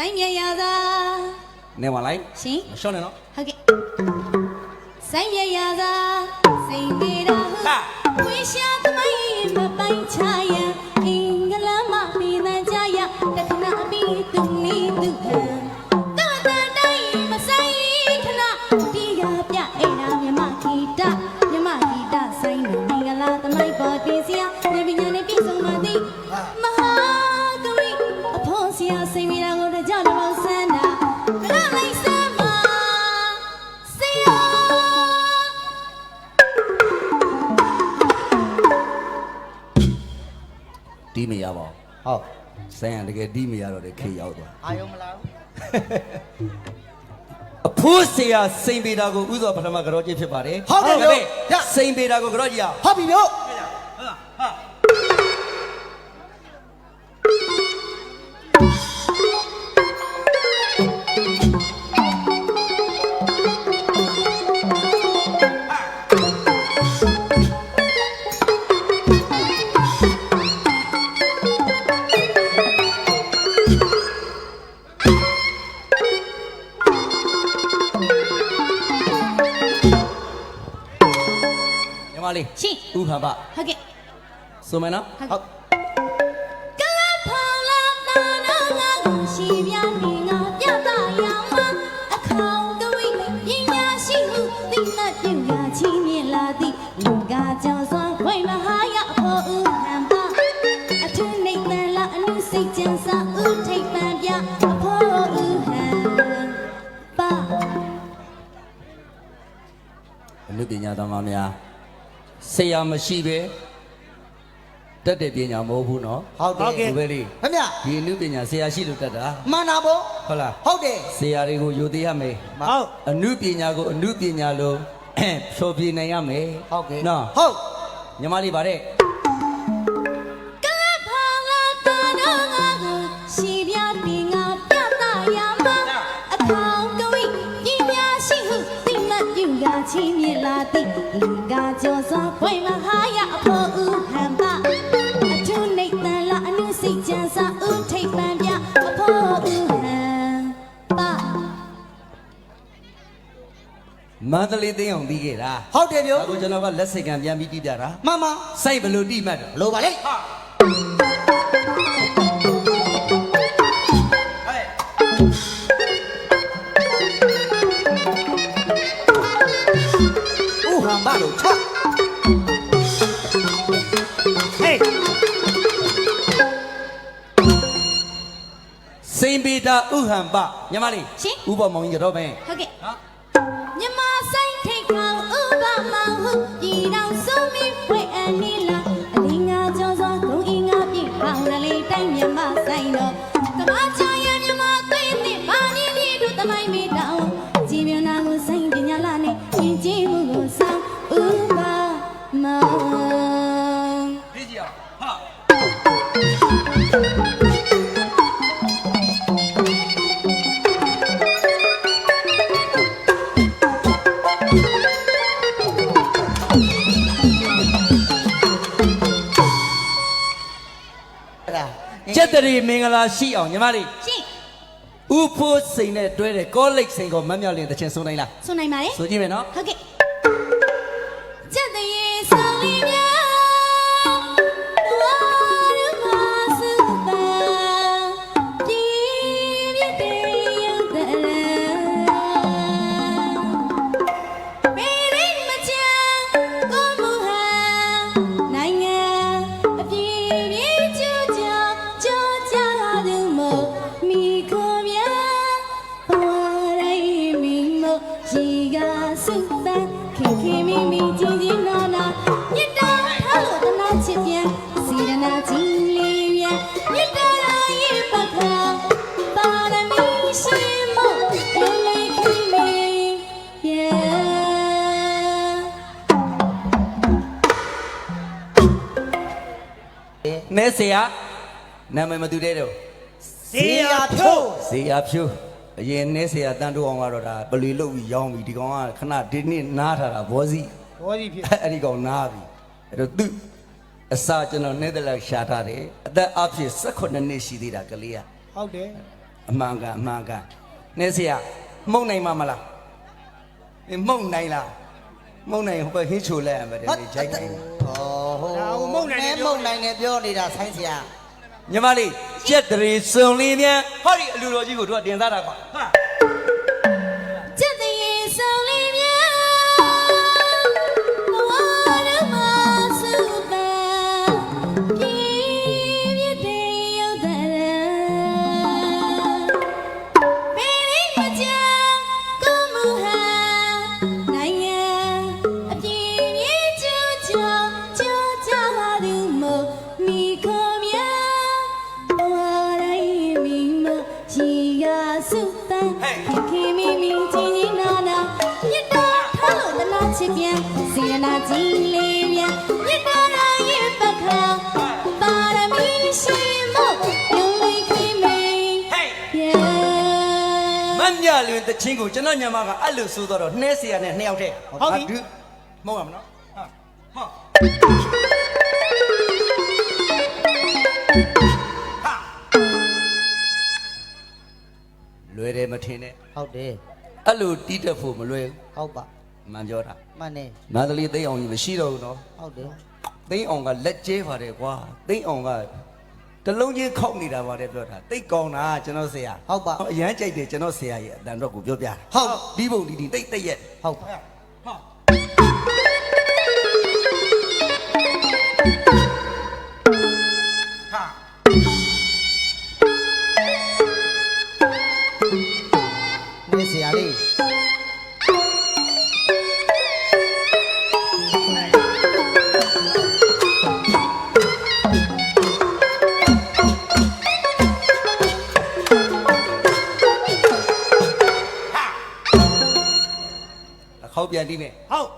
ဆိုင်မြရသာနေပါလိုက်ရှင်မရှော့နဲ့နော်ဟုတ်ကဲ့ဆိုင်မြရသာစိန်ပြေတာဟုဟာဝိရှာသမိုင်း ဒီမရပါဟုတ်ဘူးဆိုင်ရတကယ်ဒီမရတော့တဲ့ခေတ်ရောက်သွားအာယုံမလားဘူးအဖိုးဆရာစိန်ပေတာကိုဥသောပထမကြောကြီးဖြစ်ပါတယ်ဟုတ်ကဲ့ဗျရစိန်ပေတာကိုကြောကြီးရအောင်ဟုတ်ပြီဗျညီ လေးရှင်ဥဟံပဟုတ်ကဲ့ဆိုမယ်နော်ဟုတ်ကလဖောင်းလာနာနာငါကိုရှိပြနေငါပြတာရောင်မအခေါင်ကဝိပညာရှိမှုသိမှတ်ပြုရာချီးမြှင့်လာသည်လူကကြောင့်စွာခွင့်မဟာရအဖို့ဥဟံပါအထုနေတန်လာအနုစိတ်ကြံစာဥထိတ်ပံပြအဖို့ဥဟံပါအနုပညာသမားများ ဆရာမရှိပဲတက်တဲ့ပညာမဟုတ်ဘူးနော်ဟုတ်တယ်ဒီပဲလေးခင်ဗျဒီအနုပညာဆရာရှိလို့တက်တာမှန်တာဗောဟုတ်လားဟုတ်တယ်ဆရာတွေကိုယူသေးရမယ်ဟုတ်အနုပညာကိုအနုပညာလို့ ဖြောပြနိုင်ရမယ်ဟုတ်ကဲ့နော်ဟုတ်ညီမလေးဗါတဲ့ မြှင့်လာသည်လူကကြောစွာခွင့်မဟာရအဖို့ဥဟံပါအထုနေတန်လာအနုစိတ်ကြံစာဥထိတ်ပံပြအဖို့ဥဟံပါမန္တလေးသိန်းအောင်ပြီးခဲ့တာဟုတ်တယ်ဗျအခုကျွန်တော်ကလက်စိတ်ကံပြန်ပြီးတိပြတာမှန်ပါစိုက်ဘယ်လို့တိမှတ်တော့လိုပါလေဥ ဟံဘာလို့ချက်ဟေးစိန်ပေတာဥဟံပညီမလေးရှင်ဥပမောင်ကြီးကတော့ပဲဟုတ်ကဲ့မြ ရီမင်္ဂလာရှိအောင်ညီမလေးရှင်ဥဖိုးစိန်နဲ့တွဲတဲ့ကောလိပ်စိန်ကိုမတ်မြောက်လင်းတစ်ချင်းဆုံးနိုင်လားဆိုနိုင်ပါလေဆိုကြည့်မယ်နော်ဟုတ်ကဲ့ကျက်တရေဆောင်လေး စုပန်ခင်ခင်မိမိကြည်ကြည်နာနာမြတ်တာထားလို့တနာချစ်ပြန်စီရနာကြီးလေးပြန်မြတ်တာရဲ့ပခါပါရမီရှိမို့လေးလေးခင်မိ yeah နဲဆရာနာမည်မတူတဲ့တော့ဇေယျဖြိုးဇေယဖြိုး အရင်နဲဆရာတန်တိုးအောင်ကတော့ဒါပလီလုတ်ပြီးရောင်းပြီးဒီကောင်ကခဏဒီနေ့နားထားတာဘောစီဘောကြီးဖြစ်အဲ့ဒီကောင်နားပြီအဲ့တော့သူအစာကျွန်တော်နဲ့တလက်ရှာထားတယ်အသက်အဖြစ်18နှစ်ရှိသေးတာကလေးကဟုတ်တယ်အမှန်ကန်အမှန်ကန်နေဆရာမှုတ်နိုင်မှာမလားမင်းမှုတ်နိုင်လားမှုတ်နိုင်ဟိုဘက်ဟင်းချိုလဲရမယ်တဲ့ဒီဂျိုက်နိုင်ဩဟိုနဲမုံနိုင်နဲ့ပြောနေတာဆိုင်းဆရာညီမလေး ကြက်တရီစုံလေးမြန်ဟောဒီအလူတော်ကြီးကိုတို့ကတင်စားတာကွာဟာ စုပန်ခင်မီမီချင်းချင်းနာနာမြတ်တော်ထားလို့တနာချစ်ပြန်စေရနာကြီးလေးပြန်မြတ်တော်ရာရဲ့ပခါပါရမီရှိမို့ယုံလေးခင်မီဟေးပြန်မညလွင်တချင်းကိုကျွန်တော်ညမကအဲ့လိုဆိုတော့နှဲဆရာနဲ့နှစ်ယောက်တည်းမဟုတ်ပါမနော်ဟာဟာ ယ်တယ်မထင်နဲ့ဟုတ်တယ်အဲ့လိုတီးတက်ဖို့မလွယ်ဟုတ်ပါဘူးမှန်ပြောတာမှန်တယ်နာသလေးသိအောင်ကြီးမရှိတော့ဘူးနော်ဟုတ်တယ်သိအောင်ကလက်ကျဲပါတယ်ကွာသိအောင်ကတလုံးချင်းခောက်နေတာပါတယ်ပြောတာသိကောင်းတာကျွန်တော်ဆရာဟုတ်ပါအရန်ကြိုက်တယ်ကျွန်တော်ဆရာရဲ့အတန်တော့ကိုပြောပြတာဟုတ်ဒီပုံဒီဒီတိတ်တိတ်ရဲ့ဟုတ်ပါနေ ပြန်တီးမယ်ဟုတ်ဟ